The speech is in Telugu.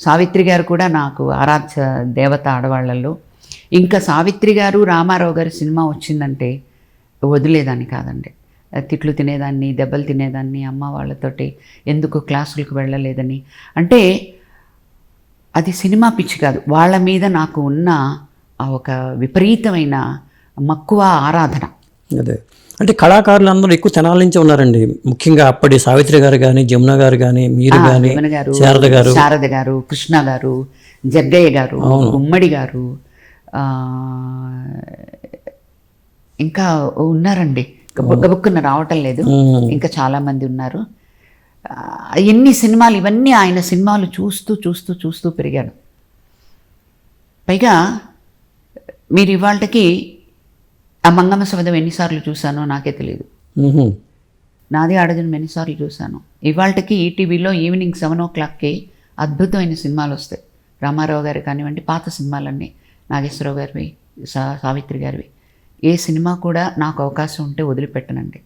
సావిత్రి గారు కూడా నాకు ఆరాధ్య దేవత ఆడవాళ్ళల్లో. ఇంకా సావిత్రి గారు రామారావు గారి సినిమా వచ్చిందంటే వదిలేదాన్ని కాదండి. తిట్లు తినేదాన్ని దెబ్బలు తినేదాన్ని అమ్మ వాళ్ళతోటి ఎందుకు క్లాసులకు వెళ్ళలేదని. అంటే అది సినిమా పిచ్చి కాదు. వాళ్ళ మీద నాకు ఉన్న ఆ ఒక విపరీతమైన మక్కువ ఆరాధన. అదే. అంటే కళాకారులు అందరూ ఎక్కువ తెనాల నుంచి ఉన్నారండి. ముఖ్యంగా అప్పటి సావిత్రి గారు కానీ జమున గారు కానీ మీరు కానీ శారద గారు. శారద గారు కృష్ణ గారు జగ్గయ్య గారు ఉమ్మడి గారు ఇంకా ఉన్నారండి. గబు- గబుక్కున రావటం లేదు. ఇంకా చాలా మంది ఉన్నారు. ఎన్ని సినిమాలు ఇవన్నీ ఆయన సినిమాలు చూస్తూ చూస్తూ చూస్తూ పెరిగాడు. పైగా మీరు ఇవాళకి ఆ మంగమ్మ శబదం ఎన్నిసార్లు చూశానో నాకే తెలియదు నాది ఆడజనం ఎన్నిసార్లు చూశాను. ఇవాళకి ఈటీవీలో ఈవినింగ్ సెవెన్ ఓ క్లాక్కి అద్భుతమైన సినిమాలు వస్తాయి. రామారావు గారు కానివ్వండి పాత సినిమాలన్నీ నాగేశ్వరరావు గారివి సా సావిత్రి గారివి. ఏ సినిమా కూడా నాకు అవకాశం ఉంటే వదిలిపెట్టనండి.